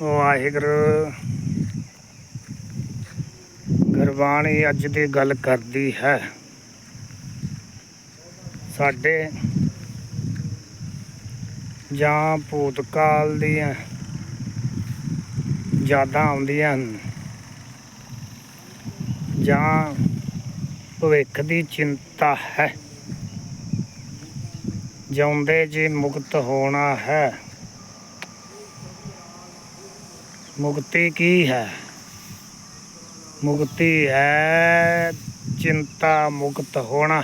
ਵਾਹਿਗੁਰੂ। ਗੁਰਬਾਣੀ ਅੱਜ ਦੀ ਗੱਲ ਕਰਦੀ ਹੈ। ਸਾਡੇ ਜਾਂ ਭੂਤਕਾਲ ਦੀਆਂ ਯਾਦਾਂ ਆਉਂਦੀਆਂ ਹਨ, ਜਾਂ ਭਵਿੱਖ ਦੀ ਚਿੰਤਾ ਹੈ, ਜਿਉਂਦੇ ਜੀ ਮੁਕਤ ਹੋਣਾ ਹੈ। ਮੁਕਤੀ ਕੀ ਹੈ? ਮੁਕਤੀ ਹੈ ਚਿੰਤਾ ਮੁਕਤ ਹੋਣਾ।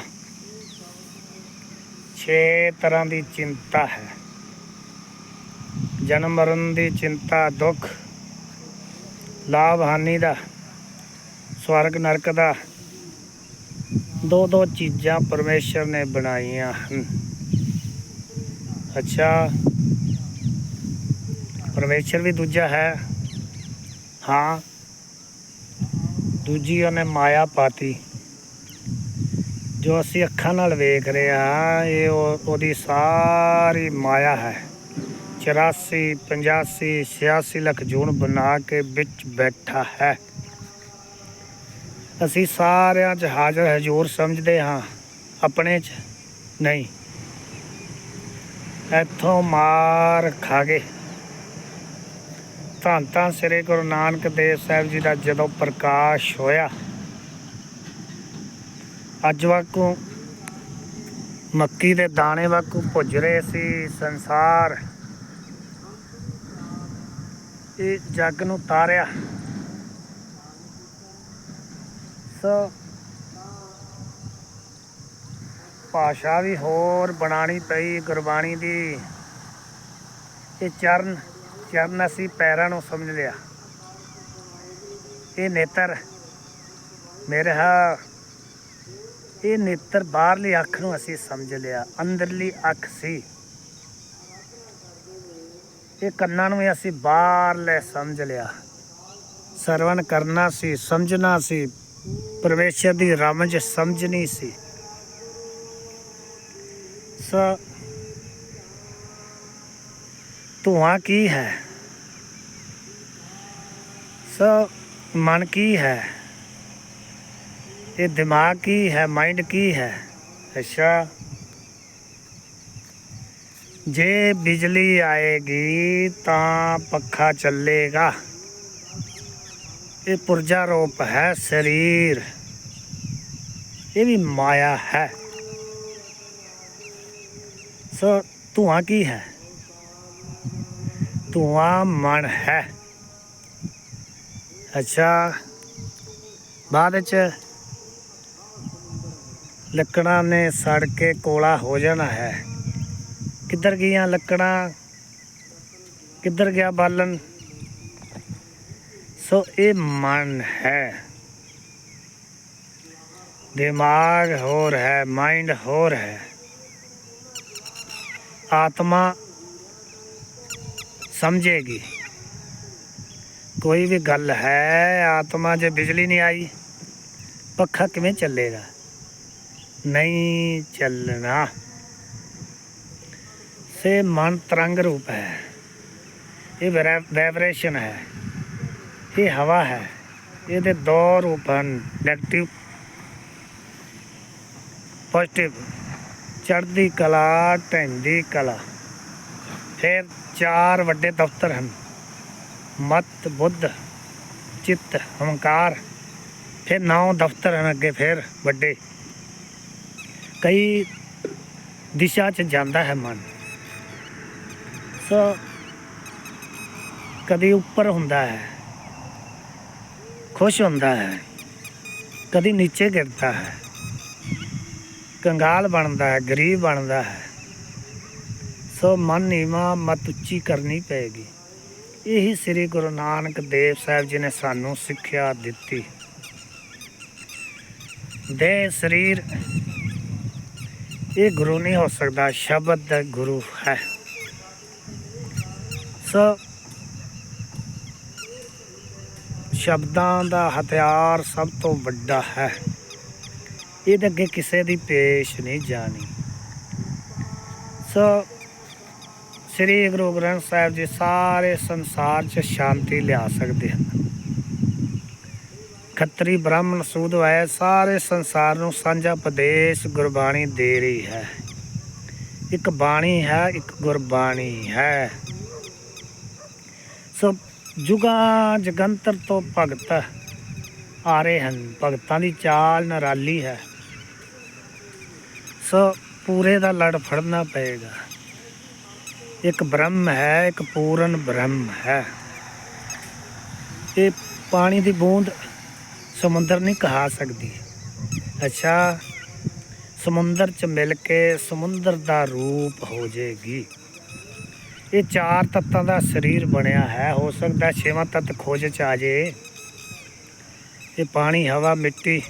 ਛੇ ਤਰ੍ਹਾਂ ਦੀ ਚਿੰਤਾ ਹੈ। ਜਨਮ ਮਰਨ ਦੀ ਚਿੰਤਾ ਦੁੱਖ, ਲਾਭ ਹਾਨੀ ਦਾ, ਸਵਰਗ ਨਰਕ ਦਾ। ਦੋ ਦੋ ਚੀਜ਼ਾਂ ਪਰਮੇਸ਼ਰ ਨੇ ਬਣਾਈਆਂ ਹਨ। ਅੱਛਾ, ਪਰਮੇਸ਼ਰ ਵੀ ਦੂਜਾ ਹੈ। ਹਾਂ। ਦੂਜੀ ਉਹਨੇ ਮਾਇਆ ਪਾਤੀ। ਜੋ ਅਸੀਂ ਅੱਖਾਂ ਨਾਲ ਵੇਖ ਰਹੇ ਹਾਂ ਇਹ ਉਹਦੀ ਸਾਰੀ ਮਾਇਆ ਹੈ। 84 85 86 ਲੱਖ ਜੂਨ ਬਣਾ ਕੇ ਵਿੱਚ ਬੈਠਾ ਹੈ। ਅਸੀਂ ਸਾਰਿਆਂ 'ਚ ਹਾਜ਼ਰ ਹਜ਼ੂਰ ਸਮਝਦੇ ਹਾਂ। ਆਪਣੇ 'ਚ ਨਹੀਂ। ਇੱਥੋਂ ਮਾਰ ਖਾ ਗਏ। ਧੰਨ ਧੰਨ ਸ੍ਰੀ ਗੁਰੂ ਨਾਨਕ ਦੇਵ ਸਾਹਿਬ ਜੀ ਦਾ ਜਦੋਂ ਪ੍ਰਕਾਸ਼ ਹੋਇਆ, ਅੱਜ ਵਾਕੂ ਮੱਕੀ ਦੇ ਦਾਣੇ ਵਾਕੂ ਭੁੱਜ ਰਹੇ ਸੀ ਸੰਸਾਰ। ਇਹ ਜੱਗ ਨੂੰ ਤਾਰਿਆ। ਸੋ ਭਾਸ਼ਾ ਵੀ ਹੋਰ ਬਣਾਣੀ ਪਈ, ਗੁਰਬਾਣੀ ਦੀ। ਇਹ ਚਰਨ ਚਰਨ ਅਸੀਂ ਪੈਰਾਂ ਨੂੰ ਸਮਝ ਲਿਆ। ਇਹ ਨੇਤਰ ਮੇਰੇ ਹਾ, ਇਹ ਨੇਤਰ ਬਾਹਰਲੀ ਅੱਖ ਨੂੰ ਅਸੀਂ ਸਮਝ ਲਿਆ, ਅੰਦਰਲੀ ਅੱਖ ਸੀ। ਇਹ ਕੰਨਾਂ ਨੂੰ ਅਸੀਂ ਬਾਹਰਲੇ ਸਮਝ ਲਿਆ। ਸਰਵਣ ਕਰਨਾ ਸੀ, ਸਮਝਣਾ ਸੀ, ਪਰਮੇਸ਼ਰ ਦੀ ਰਮਜ ਸਮਝਣੀ ਸੀ। ਸੋ ਧੂਆਂ ਕੀ ਹੈ ਸੋ ਮਨ ਕੀ ਹੈ ਇਹ ਦਿਮਾਗ ਕੀ ਹੈ ਮਾਈਂਡ ਕੀ ਹੈ ਅੱਛਾ ਜੇ ਬਿਜਲੀ ਆਏਗੀ ਤਾਂ ਪੱਖਾ ਚੱਲੇਗਾ ਇਹ ਪੁਰਜਾ ਰੂਪ ਹੈ ਸਰੀਰ ਇਹ ਵੀ ਮਾਇਆ ਹੈ ਸੋ ਧੂਆਂ ਕੀ ਹੈ ਧੂਆਂ ਮਨ ਹੈ। ਅੱਛਾ। ਬਾਅਦ ਚ ਲੱਕੜਾਂ ਨੇ ਸੜ ਕੇ ਕੋਲਾ ਹੋ ਜਾਣਾ ਹੈ। ਕਿੱਧਰ ਗਈਆਂ ਲੱਕੜਾਂ? ਕਿੱਧਰ ਗਿਆ ਬਾਲਣ? ਸੋ ਇਹ ਮਨ ਹੈ। ਦਿਮਾਗ ਹੋਰ ਹੈ ਮਾਈਂਡ ਹੋਰ ਹੈ। ਆਤਮਾ ਸਮਝੇਗੀ ਕੋਈ ਵੀ ਗੱਲ ਹੈ ਆਤਮਾ ਜੇ ਬਿਜਲੀ ਨਹੀਂ ਆਈ ਪੱਖਾ ਕਿਵੇਂ ਚੱਲੇਗਾ ਨਹੀਂ ਚੱਲਣਾ ਸੇ ਮਨ ਤਰੰਗ ਰੂਪ ਹੈ ਇਹ ਵਾਈਬ੍ਰੇਸ਼ਨ ਹੈ ਇਹ ਹਵਾ ਹੈ ਇਹਦੇ ਦੋ ਰੂਪ ਹਨ ਨੈਗੇਟਿਵ ਪੋਜ਼ਿਟਿਵ ਚੜ੍ਹਦੀ ਕਲਾ ਢਹਿੰਦੀ ਕਲਾ ਫਿਰ ਚਾਰ ਵੱਡੇ ਦਫ਼ਤਰ ਹਨ। ਮਤ, ਬੁੱਧ, ਚਿੱਤ, ਹੰਕਾਰ। ਫਿਰ ਨੌ ਦਫ਼ਤਰ ਹਨ ਅੱਗੇ ਫਿਰ ਵੱਡੇ। ਕਈ ਦਿਸ਼ਾ 'ਚ ਜਾਂਦਾ ਹੈ ਮਨ। ਸੋ ਕਦੀ ਉੱਪਰ ਹੁੰਦਾ ਹੈ, ਖੁਸ਼ ਹੁੰਦਾ ਹੈ, ਕਦੀ ਨੀਚੇ ਗਿਰਦਾ ਹੈ। ਕੰਗਾਲ ਬਣਦਾ ਹੈ, ਗਰੀਬ ਬਣਦਾ ਹੈ। ਸੋ ਮਨ ਨੀਵਾ, ਮਤ ਉੱਚੀ ਕਰਨੀ ਪਏਗੀ। ਇਹੀ ਸ੍ਰੀ ਗੁਰੂ ਨਾਨਕ ਦੇਵ ਸਾਹਿਬ ਜੀ ਨੇ ਸਾਨੂੰ ਸਿੱਖਿਆ ਦਿੱਤੀ। ਦੇ ਸਰੀਰ, ਇਹ ਗੁਰੂ ਨਹੀਂ ਹੋ ਸਕਦਾ, ਸ਼ਬਦ ਦਾ ਗੁਰੂ ਹੈ। ਸੋ ਸ਼ਬਦਾਂ ਦਾ ਹਥਿਆਰ ਸਭ ਤੋਂ ਵੱਡਾ ਹੈ। ਇਹਦੇ ਅੱਗੇ ਕਿਸੇ ਦੀ ਪੇਸ਼ ਨਹੀਂ ਜਾਣੀ। ਸੋ ਸ੍ਰੀ ਗੁਰੂ ਗ੍ਰੰਥ ਸਾਹਿਬ ਜੀ ਸਾਰੇ ਸੰਸਾਰ 'ਚ ਸ਼ਾਂਤੀ ਲਿਆ ਸਕਦੇ ਹਨ। ਖੱਤਰੀ ਬ੍ਰਾਹਮਣ ਸੂਦ ਹੈ ਸਾਰੇ ਸੰਸਾਰ ਨੂੰ ਸਾਂਝਾ ਉਪਦੇਸ਼ ਗੁਰਬਾਣੀ ਦੇ ਰਹੀ ਹੈ। ਇੱਕ ਬਾਣੀ ਹੈ, ਇੱਕ ਗੁਰਬਾਣੀ ਹੈ। ਸੋ ਜੁਗਾਂ ਜਗੰਤਰ ਤੋਂ ਭਗਤ ਆ ਰਹੇ ਹਨ। ਭਗਤਾਂ ਦੀ ਚਾਲ ਨਿਰਾਲੀ ਹੈ। ਸੋ ਪੂਰੇ ਦਾ ਲੜ ਫੜਨਾ ਪਏਗਾ। ਇੱਕ ਬ੍ਰਹਮ ਹੈ, ਇੱਕ ਪੂਰਨ ਬ੍ਰਹਮ ਹੈ। ਇਹ ਪਾਣੀ ਦੀ ਬੂੰਦ ਸਮੁੰਦਰ ਨਹੀਂ ਕਹਾ ਸਕਦੀ। ਅੱਛਾ, ਸਮੁੰਦਰ ਚ ਮਿਲ ਕੇ ਸਮੁੰਦਰ ਦਾ ਰੂਪ ਹੋ ਜਾਏਗੀ ਇਹ ਚਾਰ ਤੱਤਾਂ ਦਾ ਸਰੀਰ ਬਣਿਆ ਹੈ, ਹੋ ਸਕਦਾ ਛੇਵਾਂ ਤੱਤ ਖੋਜ ਚ ਆ ਜੇ। ਇਹ ਪਾਣੀ, ਹਵਾ, ਮਿੱਟੀ,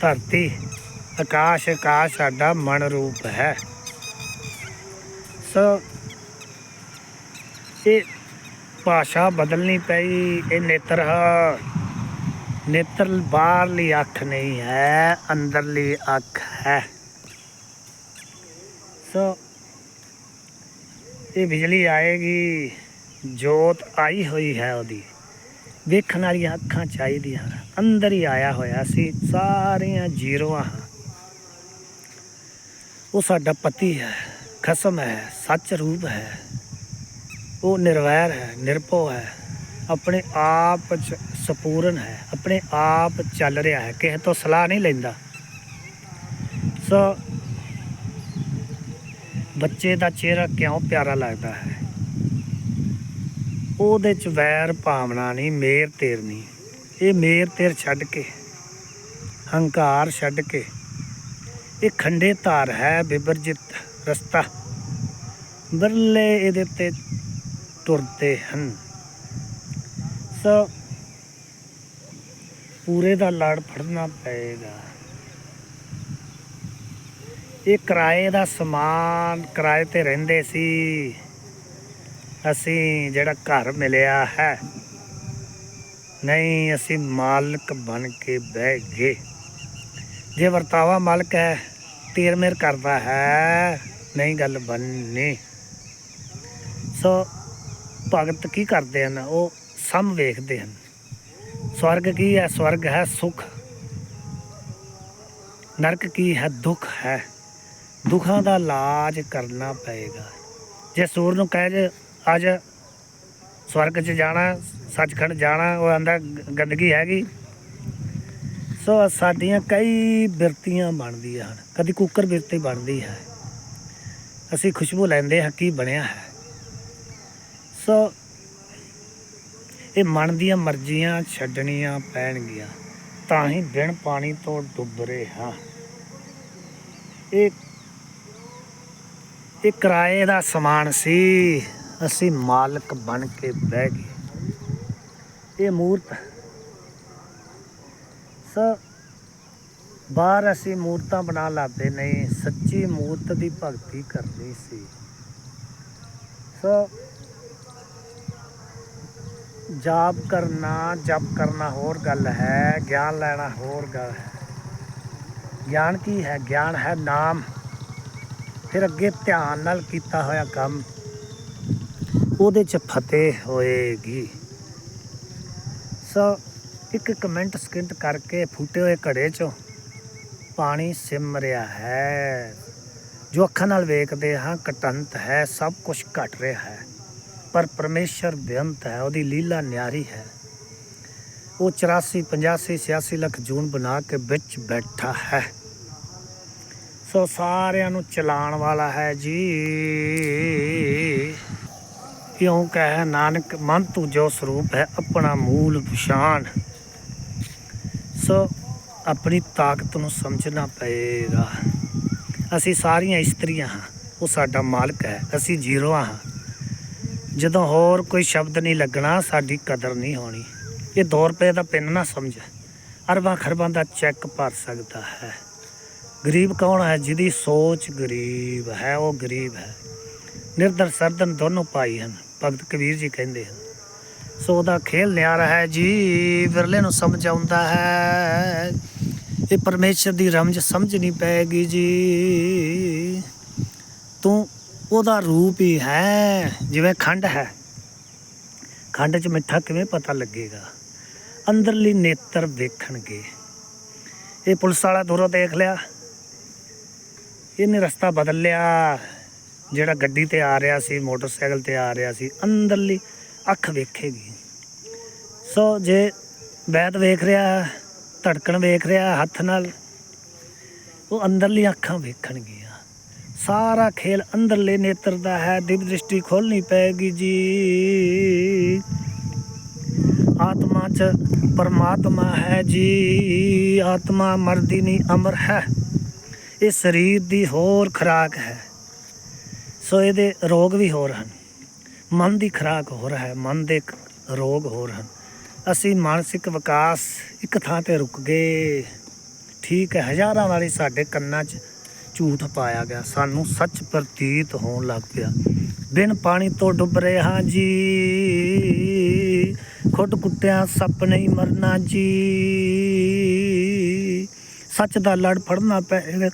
ਧਰਤੀ, ਆਕਾਸ਼ ਆਕਾਸ਼ ਸਾਡਾ ਮਨ ਰੂਪ ਹੈ। ਸੋ ਇਹ ਭਾਸ਼ਾ ਬਦਲਣੀ ਪਈ, ਇਹ ਨੇਤਰ ਨੇਤਰ ਬਾਹਰਲੀ ਅੱਖ ਨਹੀਂ ਹੈ, ਅੰਦਰਲੀ ਅੱਖ ਹੈ। ਸੋ, ਇਹ ਬਿਜਲੀ ਆਏਗੀ, ਜੋਤ ਆਈ ਹੋਈ ਹੈ ਉਹਦੀ। ਵੇਖਣ ਵਾਲੀਆਂ ਅੱਖਾਂ ਚਾਹੀਦੀਆਂ ਅੰਦਰ ਹੀ ਆਇਆ ਹੋਇਆ ਸੀ, ਸਾਰੀਆਂ ਜ਼ੀਰੋਆਂ ਹਾਂ ਉਹ ਸਾਡਾ ਪਤੀ ਹੈ। ਖਸਮ ਹੈ, ਸੱਚ ਰੂਪ ਹੈ। ਉਹ ਨਿਰਵੈਰ ਹੈ, ਨਿਰਭਉ ਹੈ। ਆਪਣੇ ਆਪ ਚ ਸਪੂਰਨ ਹੈ, ਆਪਣੇ ਆਪ ਚੱਲ ਰਿਹਾ ਹੈ। ਕਿਸੇ ਤੋਂ ਸਲਾਹ ਨਹੀਂ ਲੈਂਦਾ। ਸੋ ਬੱਚੇ ਦਾ ਚਿਹਰਾ ਕਿਉਂ ਪਿਆਰਾ ਲੱਗਦਾ ਹੈ? ਉਹਦੇ ਚ ਵੈਰ ਭਾਵਨਾ ਨਹੀਂ, ਮੇਰ ਤੇਰ ਨਹੀਂ। ਇਹ ਮੇਰ ਤੇਰ ਛੱਡ ਕੇ, ਹੰਕਾਰ ਛੱਡ ਕੇ, ਇਹ ਖੰਡੇ ਧਾਰ ਹੈ ਬਿਬਰਜਿਤ। ਰਸਤਾ। ਬਰਲੇ ਇਹਦੇ ਉੱਤੇ ਤੁਰਦੇ ਹਨ। ਸੋ ਪੂਰੇ ਦਾ ਲੜ ਫੜਨਾ ਪਏਗਾ। ਇਹ ਕਿਰਾਏ ਦਾ ਸਮਾਨ ਕਿਰਾਏ ਤੇ ਰਹਿੰਦੇ ਸੀ। ਅਸੀਂ ਜਿਹੜਾ ਘਰ ਮਿਲਿਆ ਹੈ, ਨਹੀਂ ਅਸੀਂ ਮਾਲਕ ਬਣ ਕੇ ਬਹਿ ਗਏ। ਜੇ ਵਰਤਾਵਾ ਮਾਲਕ ਹੈ ਤੇਰ ਮੇਰ ਕਰਦਾ ਹੈ। ਨਹੀਂ ਗੱਲ ਬਣਨੀ ਸੋ ਭਗਤ ਕੀ ਕਰਦੇ ਹਨ? ਉਹ ਸਮ ਵੇਖਦੇ ਹਨ। ਸਵਰਗ ਕੀ ਹੈ? ਸਵਰਗ ਹੈ ਸੁਖ। ਨਰਕ ਕੀ ਹੈ? ਦੁੱਖ ਹੈ। ਦੁੱਖਾਂ ਦਾ ਇਲਾਜ ਕਰਨਾ ਪਏਗਾ। ਜੇ ਸੂਰ ਨੂੰ ਕਹੇ ਜੇ, ਅੱਜ ਸਵਰਗ 'ਚ ਜਾਣਾ, ਸੱਚਖੰਡ ਜਾਣਾ, ਉਹ ਆਂਦਾ, ਗੰਦਗੀ ਹੈਗੀ। ਸੋ ਸਾਡੀਆਂ ਕਈ ਬਿਰਤੀਆਂ ਬਣਦੀਆਂ ਹਨ। ਕਦੀ ਕੁੱਕਰ ਬਿਰਤੀ ਬਣਦੀ ਹੈ। ਅਸੀਂ ਖੁਸ਼ਬੂ ਲੈਂਦੇ ਹਾਂ ਕੀ ਬਣਿਆ ਹੈ। ਸੋ ਇਹ ਮਨ ਦੀਆਂ ਮਰਜ਼ੀਆਂ ਛੱਡਣੀਆਂ ਪੈਣਗੀਆਂ, ਤਾਂ ਹੀ ਬਿਨ ਪਾਣੀ ਤੋਂ ਡੁੱਬ ਰਹੇ ਹਾਂ। ਇਹ ਇਹ ਕਿਰਾਏ ਦਾ ਸਮਾਨ ਸੀ, ਅਸੀਂ ਮਾਲਕ ਬਣ ਕੇ ਬਹਿ ਗਏ। ਇਹ ਮੂਰਤ, ਸੋ ਬਾਹਰ ਅਸੀਂ ਮੂਰਤਾਂ ਬਣਾ ਲਾਦੇ ਨਹੀਂ ਸੱਚੀ ਮੂਰਤ ਦੀ ਭਗਤੀ ਕਰਨੀ ਸੀ। ਸੋ ਜਾਪ ਕਰਨਾ, ਜਪ ਕਰਨਾ ਹੋਰ ਗੱਲ ਹੈ, ਗਿਆਨ ਲੈਣਾ ਹੋਰ ਗੱਲ ਹੈ। ਗਿਆਨ ਕੀ ਹੈ? ਗਿਆਨ ਹੈ ਨਾਮ। ਫਿਰ ਅੱਗੇ ਧਿਆਨ ਨਾਲ ਕੀਤਾ ਹੋਇਆ ਕੰਮ, ਉਹਦੇ ਚ ਫਤਿਹ ਹੋਏਗੀ। ਸੋ ਇੱਕ ਕਮੈਂਟ ਸਕਿੰਟ ਕਰਕੇ ਫੁੱਟੇ ਹੋਏ ਘੜੇ ਚੋਂ ਪਾਣੀ ਸਿਮ ਰਿਹਾ ਹੈ। ਜੋ ਅੱਖਾਂ ਨਾਲ ਵੇਖਦੇ ਹਾਂ ਕਟੰਤ ਹੈ, ਸਭ ਕੁਝ ਘਟ ਰਿਹਾ ਹੈ। ਪਰ ਪਰਮੇਸ਼ਰ ਬੇਅੰਤ ਹੈ, ਉਹਦੀ ਲੀਲਾ ਨਿਆਰੀ ਹੈ। ਉਹ 84 85 86 ਲੱਖ ਜੂਨ ਬਣਾ ਕੇ ਵਿੱਚ ਬੈਠਾ ਹੈ। ਸੋ ਸਾਰਿਆਂ ਨੂੰ ਚਲਾਉਣ ਵਾਲਾ ਹੈ ਜੀ। ਕਿਉਂ ਕਹੇ ਨਾਨਕ, ਮਨ ਤੂੰ ਜੋ ਸਰੂਪ ਹੈ, ਆਪਣਾ ਮੂਲ ਪਛਾਣ ਸੋ ਆਪਣੀ ਤਾਕਤ ਨੂੰ ਸਮਝਣਾ ਪਏਗਾ। ਅਸੀਂ ਸਾਰੀਆਂ ਇਸਤਰੀਆਂ ਹਾਂ, ਉਹ ਸਾਡਾ ਮਾਲਕ ਹੈ, ਅਸੀਂ ਜ਼ੀਰੋ ਹਾਂ। ਜਦੋਂ ਹੋਰ ਕੋਈ ਸ਼ਬਦ ਨਹੀਂ ਲੱਗਣਾ, ਸਾਡੀ ਕਦਰ ਨਹੀਂ ਹੋਣੀ। ਇਹ 2 ਰੁਪਏ ਦਾ ਪਿੰਨ ਨਾ ਸਮਝ। ਅਰਬਾਂ ਖਰਬਾਂ ਦਾ ਚੈੱਕ ਭਰ ਸਕਦਾ ਹੈ। ਗਰੀਬ ਕੌਣ ਹੈ ਜਿਹਦੀ ਸੋਚ ਗਰੀਬ ਹੈ, ਉਹ ਗਰੀਬ ਹੈ। ਨਿਰਦਰ ਸਰਦਨ ਦੋਨੋਂ ਭਾਈ ਹਨ, ਭਗਤ ਕਬੀਰ ਜੀ ਕਹਿੰਦੇ ਹਨ। ਸੋ ਉਹਦਾ ਖੇਲ ਨਿਆਰਾ ਹੈ ਜੀ, ਵਿਰਲੇ ਨੂੰ ਸਮਝ ਆਉਂਦਾ ਹੈ। ਇਹ ਪਰਮੇਸ਼ਰ ਦੀ ਰਮਜ ਸਮਝ ਨਹੀਂ ਪੈਗੀ ਜੀ। ਤੂੰ ਉਹਦਾ ਰੂਪ ਹੀ ਹੈ, ਜਿਵੇਂ ਖੰਡ ਹੈ। ਖੰਡ 'ਚ ਮਿੱਠਾ ਕਿਵੇਂ ਪਤਾ ਲੱਗੇਗਾ? ਅੰਦਰਲੀ ਨੇਤਰ ਵੇਖਣਗੇ। ਇਹ ਪੁਲਿਸ ਵਾਲਾ ਦੂਰੋਂ ਦੇਖ ਲਿਆ। ਇਹਨੇ ਰਸਤਾ ਬਦਲ ਲਿਆ। ਜਿਹੜਾ ਗੱਡੀ ਤੇ ਆ ਰਿਹਾ ਸੀ, ਮੋਟਰਸਾਈਕਲ ਤੇ ਆ ਰਿਹਾ ਸੀ, ਅੰਦਰਲੀ ਅੱਖ ਵੇਖੇਗੀ। ਸੋ ਜੇ ਵੈਦ ਵੇਖ ਰਿਹਾ, ਧੜਕਣ ਵੇਖ ਰਿਹਾ ਹੱਥ ਨਾਲ, ਉਹ ਅੰਦਰਲੀ ਅੱਖਾਂ ਵੇਖਣਗੀਆਂ। ਸਾਰਾ ਖੇਲ ਅੰਦਰਲੇ ਨੇਤਰ ਦਾ ਹੈ, ਦਿਵ ਦ੍ਰਿਸ਼ਟੀ ਖੋਲਣੀ ਪਏਗੀ ਜੀ। ਆਤਮਾ ਚ ਪਰਮਾਤਮਾ ਹੈ ਜੀ। ਆਤਮਾ ਮਰਦੀ ਨਹੀਂ ਅਮਰ ਹੈ। ਇਹ ਸਰੀਰ ਦੀ ਹੋਰ ਖੁਰਾਕ ਹੈ। ਸੋ ਇਹਦੇ ਰੋਗ ਵੀ ਹੋਰ ਹਨ। ਮਨ ਦੀ ਖੁਰਾਕ ਹੋਰ ਹੈ, ਮਨ ਦੇ ਕ- ਰੋਗ ਹੋਰ ਹਨ। ਅਸੀਂ ਮਾਨਸਿਕ ਵਿਕਾਸ ਇੱਕ ਥਾਂ ਤੇ ਰੁਕ ਗਏ। ਠੀਕ ਹੈ, ਹਜ਼ਾਰਾਂ ਵਾਰੀ ਸਾਡੇ ਕੰਨਾਂ 'ਚ ਝੂਠ ਪਾਇਆ ਗਿਆ। ਸਾਨੂੰ ਸੱਚ ਪ੍ਰਤੀਤ ਹੋਣ ਲੱਗ ਪਿਆ। ਬਿਨ ਪਾਣੀ ਤੋਂ ਡੁੱਬ ਰਹੇ ਹਾਂ ਜੀ। ਖੁੱਡ ਕੁੱਟਿਆ ਸੱਪ ਨਹੀਂ ਮਰਨਾ ਜੀ। ਸੱਚ ਦਾ ਲੜ ਫੜਨਾ ਪਏਗਾ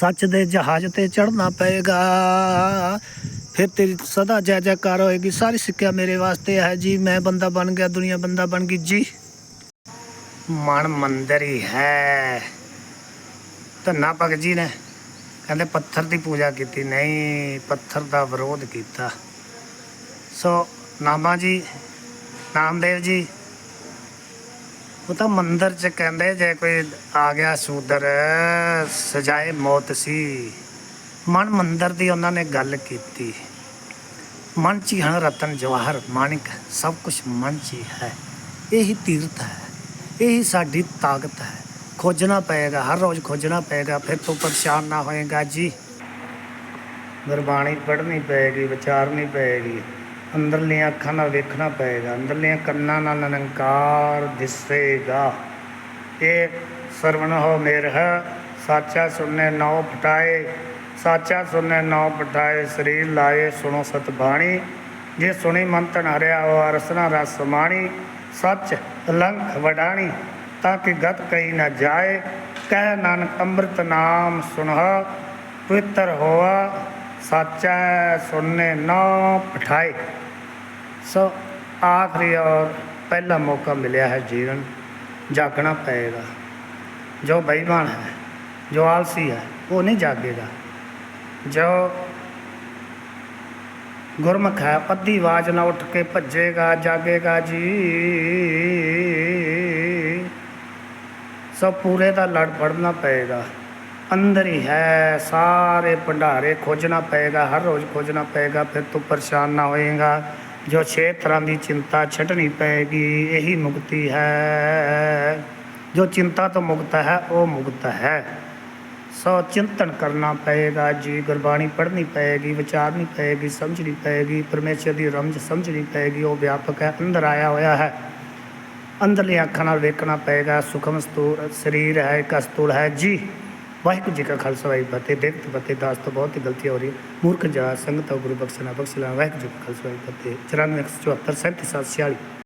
ਸੱਚ ਦੇ ਜਹਾਜ਼ ਤੇ ਚੜਨਾ ਪਏਗਾ। ਫਿਰ ਤੇਰੀ ਸਦਾ ਜੈ ਜੈਕਾਰ ਹੋਏਗੀ। ਸਾਰੀ ਸਿੱਖਿਆ ਮੇਰੇ ਵਾਸਤੇ ਹੈ ਜੀ। ਮੈਂ ਬੰਦਾ ਬਣ ਗਿਆ, ਦੁਨੀਆ ਬੰਦਾ ਬਣ ਗਈ ਜੀ। ਮਨ ਮੰਦਰ ਹੀ ਹੈ। ਧੰਨਾ ਭਗਤ ਜੀ ਨੇ ਕਹਿੰਦੇ ਪੱਥਰ ਦੀ ਪੂਜਾ ਕੀਤੀ। ਨਹੀਂ, ਪੱਥਰ ਦਾ ਵਿਰੋਧ ਕੀਤਾ। ਸੋ ਨਾਮਾ ਜੀ, ਨਾਮਦੇਵ ਜੀ, ਉਹ ਤਾਂ ਮੰਦਰ ਚ ਕਹਿੰਦੇ ਜੇ ਕੋਈ ਆ ਗਿਆ ਸੂਦਰ, ਸਜਾਏ ਮੌਤ ਸੀ। ਮਨ ਮੰਦਰ ਦੀ ਉਹਨਾਂ ਨੇ ਗੱਲ ਕੀਤੀ। ਮਨ ਚ ਹੀ ਹਨ ਰਤਨ, ਜਵਾਹਰ ਮਾਨਿਕ ਸਭ ਕੁਝ ਮਨ ਚ ਹੀ ਹੈ। ਇਹੀ ਤੀਰਥ ਹੈ, ਇਹੀ ਸਾਡੀ ਤਾਕਤ ਹੈ। ਖੋਜਣਾ ਪਏਗਾ, ਹਰ ਰੋਜ਼ ਖੋਜਣਾ ਪਏਗਾ, ਫਿਰ ਤੂੰ ਪਰੇਸ਼ਾਨ ਨਾ ਹੋਏਗਾ ਜੀ। ਗੁਰਬਾਣੀ ਪੜ੍ਹਨੀ ਪਏਗੀ, ਵਿਚਾਰਨੀ ਪਏਗੀ। ਅੰਦਰਲੀਆਂ ਅੱਖਾਂ ਨਾਲ ਵੇਖਣਾ ਪਏਗਾ, ਅੰਦਰਲੀਆਂ ਕੰਨਾਂ ਨਾਲ ਅਨੰਕਾਰ ਦਿਸੇਗਾ। ਇਹ ਸਰਵਣ ਹੋ ਮੇਰ ਹੈ, ਸਾਚਾ ਸੁਣਨੇ ਨੌ ਪਟਾਏ। ਸਾਚਾ ਸੁਣਨੇ ਨੌ ਪਟਾਏ ਸਰੀਰ ਲਾਏ, ਸੁਣੋ ਸਤ ਬਾਣੀ ਜੇ ਸੁਣੀ ਮੰਤਨ ਹਰਿਆ ਹੋ ਰਸਨਾ ਰਸ ਮਾਣੀ ਸੱਚ ਲੰਘ ਵਡਾਣੀ, ਤਾਂ ਕਿ ਗਤ ਕਈ ਨਾ ਜਾਏ। ਕਹਿ ਨਾਨਕ ਅੰਮ੍ਰਿਤ ਨਾਮ ਸੁਨਹਾ ਪਵਿੱਤਰ ਹੋਆ। ਸਾਚਾ ਸੁਣਨੇ, ਨਾ ਪਠਾਏ ਸੋ ਆਖਰੀ ਔਰ ਪਹਿਲਾ ਮੌਕਾ ਮਿਲਿਆ ਹੈ ਜੀਵਨ ਜਾਗਣਾ ਪਏਗਾ। ਜੋ ਬੇਈਮਾਨ ਹੈ, ਜੋ ਆਲਸੀ ਹੈ, ਉਹ ਨਹੀਂ ਜਾਗੇਗਾ। ਜੋ ਗੁਰਮੁਖ ਹੈ ਅੱਧੀ ਆਵਾਜ਼ ਨਾਲ ਉੱਠ ਕੇ ਭੱਜੇਗਾ, ਜਾਗੇਗਾ ਜੀ। ਸਭ ਪੂਰੇ ਦਾ ਲੜ ਪੜਨਾ ਪਏਗਾ। ਅੰਦਰ ਹੀ ਹੈ, ਸਾਰੇ ਭੰਡਾਰੇ ਖੋਜਣਾ ਪਏਗਾ, ਹਰ ਰੋਜ਼ ਖੋਜਣਾ ਪਏਗਾ, ਫਿਰ ਤੂੰ ਪਰੇਸ਼ਾਨ ਨਾ ਹੋਏਗਾ। ਜੋ ਛੇ ਤਰ੍ਹਾਂ ਦੀ ਚਿੰਤਾ ਛੱਡਣੀ ਪਏਗੀ, ਇਹੀ ਮੁਕਤੀ ਹੈ। ਜੋ ਚਿੰਤਾ ਤੋਂ ਮੁਕਤ ਹੈ, ਉਹ ਮੁਕਤ ਹੈ। ਸੋ ਚਿੰਤਨ ਕਰਨਾ ਪਏਗਾ, ਜੀ ਗੁਰਬਾਣੀ ਪੜ੍ਹਨੀ ਪਏਗੀ, ਵਿਚਾਰਨੀ ਪਏਗੀ, ਸਮਝਣੀ ਪਏਗੀ, ਪਰਮੇਸ਼ਰ ਦੀ ਰਮਜ ਸਮਝਣੀ ਪਏਗੀ, ਉਹ ਵਿਆਪਕ ਹੈ, ਅੰਦਰ ਆਇਆ ਹੋਇਆ ਹੈ। ਅੰਦਰਲੀਆਂ ਅੱਖਾਂ ਨਾਲ ਵੇਖਣਾ ਪਏਗਾ, ਸੁਖਮ ਸਤੂਰ ਸਰੀਰ ਹੈ, ਇੱਕ ਅਸਤੂਲ ਹੈ, ਜੀ। ਵਾਹਿਗੁਰੂ ਜੀ ਕਾ ਖਾਲਸਾ, ਵਾਹਿਗੁਰੂ ਫਤਿਹ ਦੇਖਤ ਫਤਿਹ ਦਾਸ ਤੋਂ ਬਹੁਤ ਹੀ ਗਲਤੀ ਹੋ ਰਹੀ ਹੈ ਮੂਰਖ ਜਾ ਸੰਗਤ ਗੁਰੂ ਬਖਸ਼ਣਾ ਬਖਸ਼ਲਾ ਵਾਹਿਗੁਰੂ ਜੀ ਕਾ ਖਾਲਸਾ, ਵਾਹਿਗੁਰੂ ਜੀ ਕੀ ਫਤਿਹ। 94 174 37 746